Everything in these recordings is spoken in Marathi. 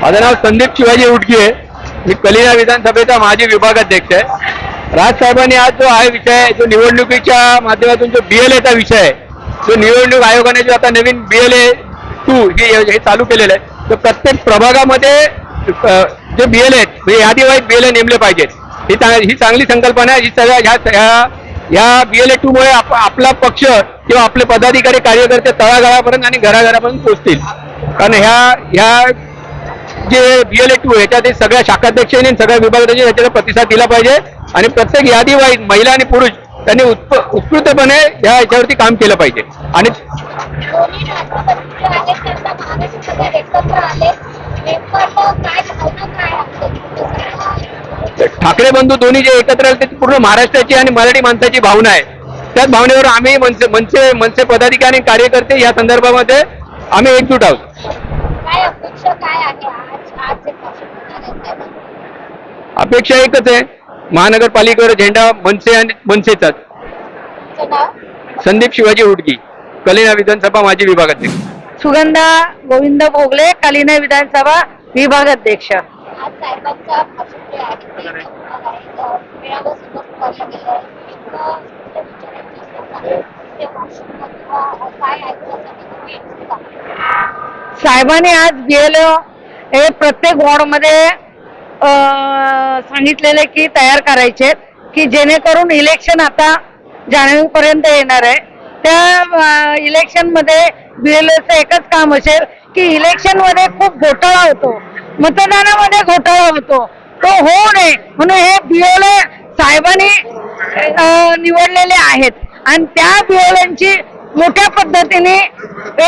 माझं नाव संदीप शिवाजी उटकी आहे. मी कलिना विधानसभेचा माजी विभागाध्यक्ष आहे. राजसाहेबांनी आज जो हा विषय जो निवडणुकीच्या माध्यमातून जो बीएलएचा विषय आहे तो निवडणूक आयोगाने जो आता नवीन बीएलए टू हे हे चालू केलेलं आहे तर प्रत्येक प्रभागामध्ये जे बीएलए आहेत म्हणजे दिवाळीत बीएलए नेमले पाहिजेत. ही ही चांगली संकल्पना आहे ही सगळ्या ह्या ह्या- या बीएलए टू मुळे आप- आपला पक्ष किंवा आपले पदाधिकारी कार्यकर्ते तळागाळापर्यंत आणि घराघरापर्यंत पोहोचतील. कारण ह्या ह्या जे बीएलए टू याच्यात सगळ्या शाखाध्यक्षांनी आणि सगळ्या विभागाने याच्याला प्रतिसाद दिला पाहिजे. आणि प्रत्येक यादी वाईज महिला आणि पुरुष त्यांनी उत्प- उत्स्फूर्तपणे या याच्यावरती काम केलं पाहिजे. आणि ठाकरे बंधू दोन्ही जे एकत्र आले ते पूर्ण महाराष्ट्राची आणि मराठी माणसाची भावना आहे. त्याच भावनेवर आम्ही मनसे मनसे मनसे पदाधिकारी आणि कार्यकर्ते या संदर्भामध्ये आम्ही एकजूट आहोत. अपेक्षा एकच आहे. महानगरपालिकेवर झेंडा मनसे आणि मनसेचाच संदीप शिवाजी हुडकी कलिना विधानसभा माजी विभागाध्यक्ष. सुगंधा गोविंद भोगले कालिना विधानसभा विभागाध्यक्ष. गेला? साहेबांनी आज बीएल हे प्रत्येक वॉर्डमध्ये अं, सांगितलेले की तयार करायचे की जेणेकरून इलेक्शन आता जानेवारीपर्यंत येणार आहे. त्या इलेक्शनमध्ये बीएलओचं एकच काम असेल की इलेक्शनमध्ये खूप घोटाळा होतो. मतदानामध्ये घोटाळा होतो. तो होऊ नये. म्हणून हे बीएलओ साहेबांनी निवडलेले आहेत. आणि त्या बीएलओंची मोठ्या पद्धतीने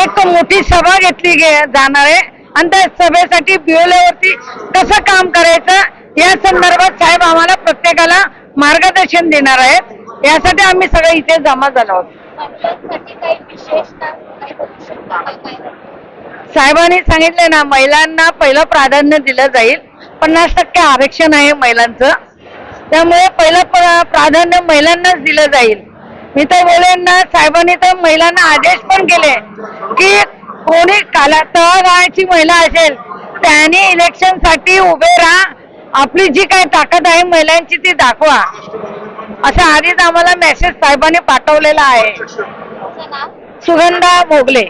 एक मोठी सभा घेतली गे- जाणार आहे. आणि त्या सभेसाठी वरती कसं काम करायचं या संदर्भात साहेब आम्हाला प्रत्येकाला मार्गदर्शन देणार आहेत. यासाठी आम्ही सगळे इथे जमा झालो आहोत. साहेबांनी सांगितले ना महिलांना पहिलं प्राधान्य दिलं जाईल. पन्नास टक्के आरक्षण आहे महिलांचं. त्यामुळे पहिलं प्राधान्य महिलांनाच दिलं जाईल. मी तर बोलेन ना साहेबांनी तर महिलांना आदेश पण केले की कोणी काला तळागाळाची महिला असेल त्याने इलेक्शनसाठी उभे राहा. आपली जी काही ताकद आहे महिलांची ती दाखवा. असा आधीच आम्हाला मेसेज साहेबांनी पाठवलेला आहे. सुगंधा भोगले